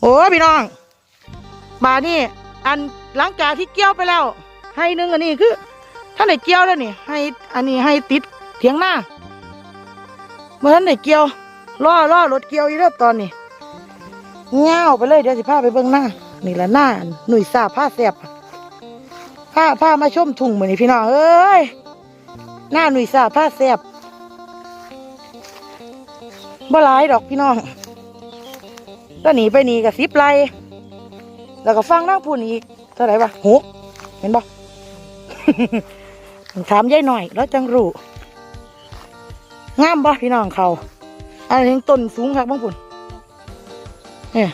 โอ้พี่น้องบานี่อันหลังจากที่เกี่ยวไปแล้ว ให้นึ่งอันนี้คือท่านไหนเกี่ยวแล้วนี่ ให้อันนี้ให้ติดเถียงหน้าเมื่อท่านไหนเกี่ยวล่อล่อรถเกี่ยวอีกแล้วตอนนี้เงาไปเลยเดี๋ยวสิพาไปเบิ่งหน้า นี่ละหน้าหนุ่ยสาผ้าแสบผ้าผ้ามาชมทุ่งเหมือนนี่พี่น้องเอ้ยหน้าหนุ่ยสาผ้าแสบบ่หลายดอกพี่น้อง ก็หนีไปหนีกับสิบไร่แล้วก็ฟังนั่งพูนอีกเท่าไหร่วะหกเห็นบ่ถามยายหน่อย แล้วจังรู้งามบ่พี่น้องเขาอันนี้ต้นสูงคักบ้างพุ่นเนี่ย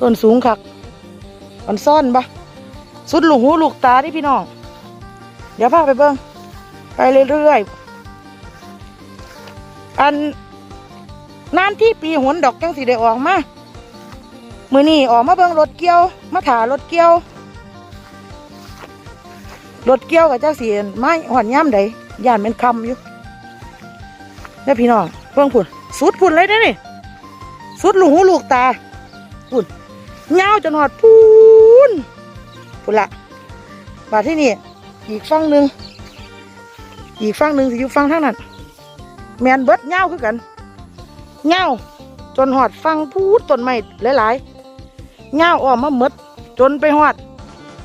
ต้นสูงคักมันซ่อนบ่สุดลูกหูลูกตาที่พี่น้อง เดี๋ยวพาไปเบิ้งไปเรื่อยๆอัน นานที่ปีหนดอกจังสีได้ออกมามือนี่ออกมาเบิ่งรถเกี่ยว มาถารถเกี่ยวรถเกี่ยวกับเจ้าสีไม้หอนย่ำใดย่านเป็นคำอยู่นี่พี่น้องเบิ่งพุ่นสุดพุ่นเลยเด้นี่สุดลูกหูลูกตาพุ่นเงาจนหอดพูนพุ่นละบาที่นี่อีกฝั่งหนึ่งอีกฝั่งหนึ่งสิอยู่ฝั่งทางนั้นแมนเบิดเงาคือกัน เงาจนหอดฟังพูดต้นไม้หลายๆเงาออกมาหมดจนไปหอด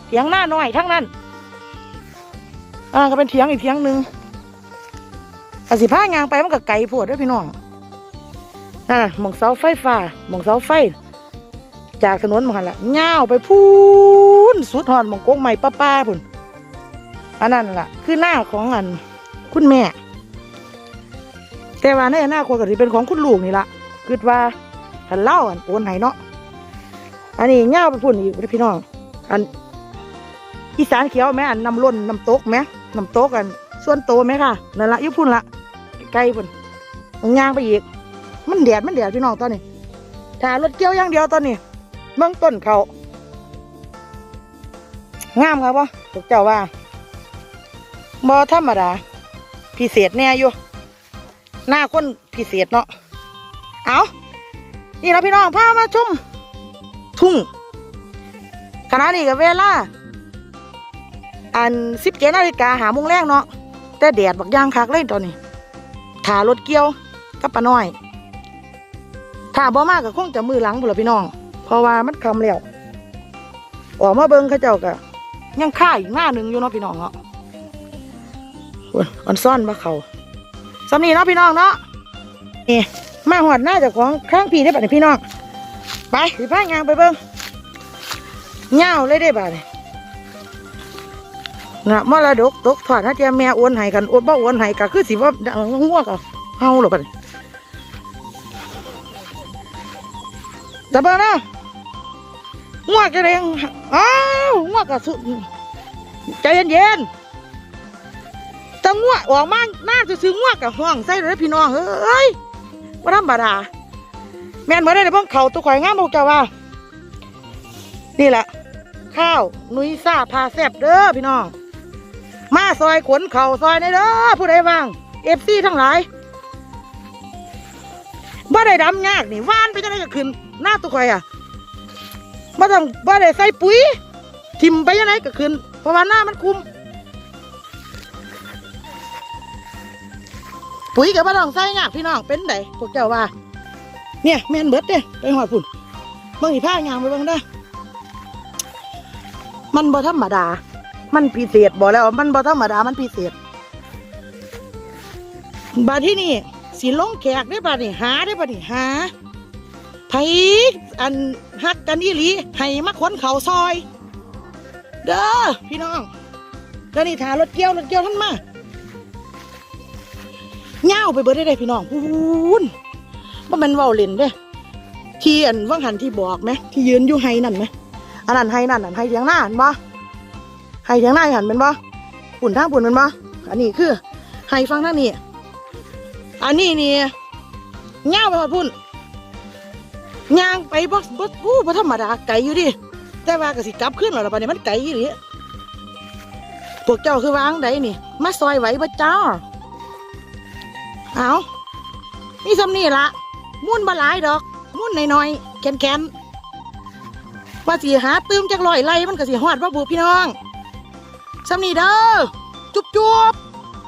เถียงหน้าหน้อยทั้งนั้น อ่าก็เป็นเถียงอีกเถียงหนึ่งอาสิผ้ายางไปมันก็ไกลโพดด้วยพี่น้องนั่นหมองเสาไฟฟ้าหมองเสาไฟ จากถนนมาหันละเงาไปพูนสุดหอดหมองโกงใหม่ป้าป้าๆพุ่นอันนั้นล่ะ คือหน้าของอัน คุณแม่ แต่ว่าในอนาคตก็สิเป็นของคุณลูกนี่ละคิดว่าคันเล่าอันโอนให้เนาะอันนี้เงาไปพุ่นอีกพี่น้องอันอีสานเขียวแม่อันน้ำล้นน้ำตกไหมน้ำตกอันส่วนโตไหมค่ะนั่นละยุพุ่นละไกลพุ่นมันย่างไปอีก มันแดดมันแดดพี่น้องตอนนี้ถ้ารถเกี่ยวอย่างเดียวตอนนี้เบื้องต้นเขางามครับวะพวกเจ้าว่าบ่ธรรมดาพิเศษแน่อยู่ หน้าคนพิเศษเนาะ เอานี่เราพี่น้องพามาชมทุ่งขณะนี้กับเวลา อันสิบเจ็ดนาฬิกาหาโมงแรกเนาะ แต่แดดบักย่างคักเลยตอนนี้ถารถเกี่ยวกับป้าน้อยถ้าบ่มากก็คงจะมือหลังพุ่นละพี่น้อง เพราะว่ามันคำแล้ว ออกมาเบิ่งเขาเจ้าก็ยังค่าอีกหน้าหนึ่งอยู่เนาะพี่น้องเนาะอันซ่อนมาเขา สำนีเนาะพี่น้องเนาะนี่มาหอดหน้าจากของข้างพี่ได้ป่ะเนี่ยพี่น้องไปสิพายางไปเบิ้งเงาเลยได้ป่ะเนี่ยนะมรดกตกถอดถ้าเจ้าแม่อ้วนให้กันอ้วนบ่อ้วนให้ก็คือสิว่าง่วงกับเฮาหรอป่ะเนี่ยแต่เบิ้งนะง่วงจะเรงอ้าวง่วงกับสุดใจเย็นๆะง่วงออกมาหน้าจะซื้อง่วงกับห้องใส่เลยพี่น้องเอ้ยว่าธรรมดาแม่นเมื่อได้เพิ่งเขาตัวข่อยงามบอกเจ้าว่า นี่แหละข้าวนุ้ยซาพาแซบเด้อพี่น้อง มาซอยขนเข่าซอยในเด้อผู้ใดว่างเอฟซีทั้งหลายบ่ได้ดำยากนี่ว่านไปจะได้ก็ขึ้นหน้าตัวข่อยอะบ่ต้องบ่ได้ใส่ปุ๋ยทิมไปยังไงก็ขึ้นเพราะว่าหน้ามันคุม ปุ๋ยกับบ้านองใส่ยากพี่น้องเป็นไดพวกเจ้าว่า เนี่ยแม่นเบิดเด้ไปหอดพุ่นบิ่งอีผ้ายางไปบิ่งได้มันบ่ธรรมดา มันพิเศษบอกแล้วว่ามันบ่ธรรมดามันพิเศษบาที่นี่สีลงแขกได้บาดนี่หาได้บาดนี่หาไผอันฮักกันอีหลีให้มาขนเขาซอย เด้อพี่น้องเดี๋ยวนี้ถารถเกี่ยวรถเกี่ยวท่านมา เงาวไปเบิดได้เลยพี่น้องพูนว่ามันเว้าเล่นเด้ที่อันว่างหันที่บอกไหมที่ยืนอยู่ไฮนั่นไหมอันนั้นไฮนั่นอันไฮเทียงหน้าเห็นบ่ไฮเทียงหน้าหันเป็นบ่ปุ่นทางปุ่นเป็นบ่อันนี้คือไฮฟังทางนี้อันนี้นี่เงาวไปหอดพุ่นย่างไปบ่บ่อู้บ่ธรรมดาไก่อยู่ดิแต่ว่าก็สิกลับขึ้นแล้วล่ะปะเนี่ยมันไก่อยู่ดิพวกเจ้าคือวางใดนี่ มาซอยไหวบ่จ้า เอานี่สำนี่ละมุ่นบหลายดอก มุ่นหน่อยๆแคนแคนๆว่าสีหาตื้มจากลอยไล่มันก็สีหอดว่าบูพี่น้องสำนี่เด้อจุบจุ๊บ